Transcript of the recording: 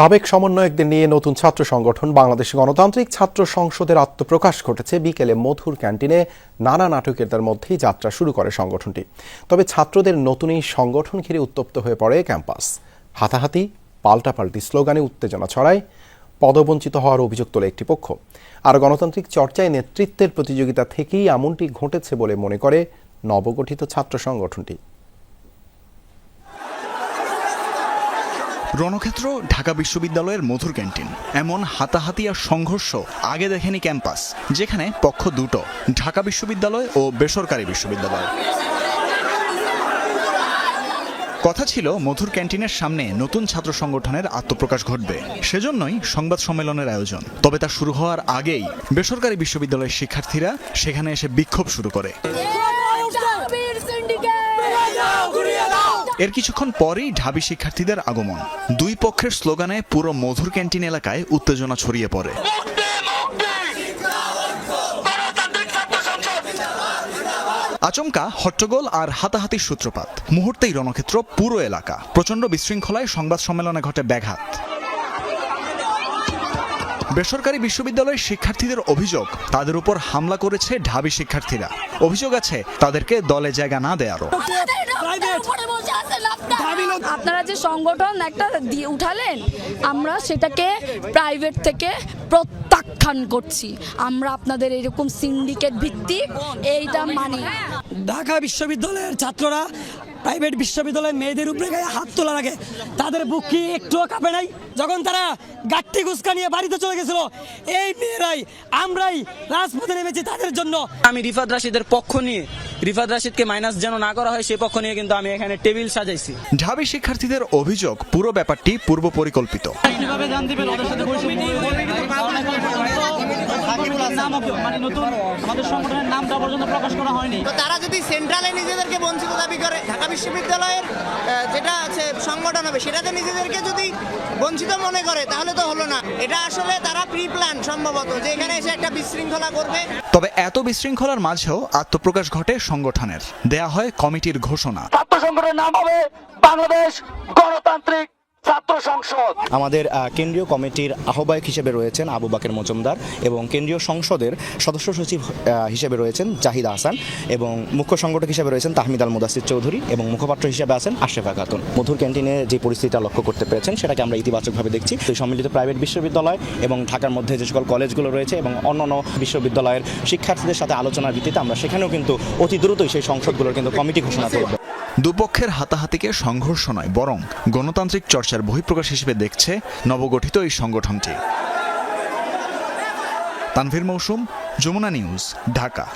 সাবেক সমন্বয়কদের নিয়ে নতুন ছাত্র সংগঠন বাংলাদেশ গণতান্ত্রিক ছাত্র সংসদের আত্মপ্রকাশ ঘটেছে বিকেলে মধুর ক্যান্টিনে নানা নাটকের মধ্যেই যাত্রা শুরু করে সংগঠনটি। তবে ছাত্রদের নতুন এই সংগঠন ঘিরে উত্তপ্ত হয়ে পড়ে ক্যাম্পাস। হাতাহাতি, পাল্টাপাল্টি স্লোগানে উত্তেজনা ছড়ায়, পদবঞ্চিত হওয়ার অভিযোগ তোলে একটি পক্ষ। আর গণতান্ত্রিক চর্চায় নেতৃত্বের প্রতিযোগিতা থেকেই এমনটি ঘটেছে বলে মনে করে নবগঠিত ছাত্র সংগঠনটি। রণক্ষেত্র ঢাকা বিশ্ববিদ্যালয়ের মধুর ক্যান্টিন। এমন হাতাহাতি আর সংঘর্ষ আগে দেখেনি ক্যাম্পাস যেখানে পক্ষ দুটো ঢাকা বিশ্ববিদ্যালয় ও বেসরকারি বিশ্ববিদ্যালয়। কথা ছিল মধুর ক্যান্টিনের সামনে নতুন ছাত্র সংগঠনের আত্মপ্রকাশ ঘটবে সেজন্যই সংবাদ সম্মেলনের আয়োজন। তবে তা শুরু হওয়ার আগেই বেসরকারি বিশ্ববিদ্যালয়ের শিক্ষার্থীরা সেখানে এসে বিক্ষোভ শুরু করে। এর কিছুক্ষণ পরেই ঢাবি শিক্ষার্থীদের আগমন। দুই পক্ষের স্লোগানে পুরো মধুর ক্যান্টিন এলাকায় উত্তেজনা ছড়িয়ে পড়ে। আচমকা, হট্টগোল আর হাতাহাতির সূত্রপাত। মুহূর্তেই রণক্ষেত্র পুরো এলাকা। প্রচণ্ড বিশৃঙ্খলায় সংবাদ সম্মেলনে ঘটে ব্যাঘাত। বেসরকারি বিশ্ববিদ্যালয়ের শিক্ষার্থীদের অভিযোগ তাদের উপর হামলা করেছে ঢাবি শিক্ষার্থীরা। অভিযোগ আছে তাদেরকে দলে জায়গা না দেয়ারও। আপনারা যে সংগঠন একটা দিয়ে উঠালেন আমরা সেটাকে প্রাইভেট থেকে প্রত্যাখ্যান করছি। আমরা আপনাদের এরকম সিন্ডিকেট ভিত্তিক এইটা মানি। ঢাকা বিশ্ববিদ্যালয়ের ছাত্ররা প্রাইভেট বিশ্ববিদ্যালয়ের মেয়েদের উপরে গায়ে হাত তোলার আগে তাদের বুক কি একটুও কাঁপে নাই? যখন তারা গাট্টি গুস্কা নিয়ে বাড়িতে চলে গেছিল এই মেয়েরাই আমরাই রাজপথে নেমেছি তাদের জন্য। আমি রিফাত রাশিদের পক্ষ নিয়ে রিফাত রাশিদকে মাইনাস যেন না করা হয় সেই পক্ষ নিয়ে কিন্তু আমি এখানে টেবিল সাজাইছি। ঢাবি শিক্ষার্থীদের অভিযোগ পুরো ব্যাপারটি পূর্ব পরিকল্পিত কীভাবে জানতে ওদের সাথে নাম মানে নতুন আমাদের সংগঠনের নামটা পর্যন্ত প্রকাশ করা হয়নি। তো তারা যদি সেন্ট্রালে নিজেদেরকে বঞ্চিত দাবি করে ঢাকা বিশ্ববিদ্যালয়ের যেটা আছে সংগঠন হবে সেটাতে নিজেদেরকে যদি বঞ্চিত মনে করে তাহলে তো হলো না। এটা আসলে তারা প্রি প্ল্যান সম্ভবত যে এখানে এসে একটা বিশৃঙ্খলা করবে। তবে এত বিশৃঙ্খলার মাঝেও আত্মপ্রকাশ ঘটে সংগঠনের। দেয়া হয় কমিটির ঘোষণা। ছাত্র সংগঠনের নাম হবে বাংলাদেশ গণতান্ত্রিক ছাত্র সংসদ। আমাদের কেন্দ্রীয় কমিটির আহ্বায়ক হিসেবে রয়েছেন আবু বাকের মজুমদার এবং কেন্দ্রীয় সংসদের সদস্য সচিব হিসেবে রয়েছেন জাহিদ আহসান এবং মুখ্য সংগঠক হিসেবে রয়েছেন তাহমিদ আল মুদাসির চৌধুরী এবং মুখপাত্র হিসেবে আছেন আশেফা খাতুন মধুর ক্যান্টিনে যে পরিস্থিতিটা লক্ষ্য করতে পেরেছেন সেটাকে আমরা ইতিবাচকভাবে দেখছি। তো সম্মিলিত প্রাইভেট বিশ্ববিদ্যালয় এবং ঢাকার মধ্যে যে সকল কলেজগুলো রয়েছে এবং অন্যান্য বিশ্ববিদ্যালয়ের শিক্ষার্থীদের সাথে আলোচনার ভিত্তিতে আমরা সেখানেও কিন্তু অতি দ্রুতই সেই সংসদগুলোর কিন্তু কমিটি ঘোষণা করব। দুপক্ষের হাতাহাতিকে সংঘর্ষ নয় বরং গণতান্ত্রিক চর্চার বহিঃপ্রকাশ হিসেবে দেখছে নবগঠিত এই সংগঠনটি। তানভীর মৌসুম যমুনা নিউজ ঢাকা।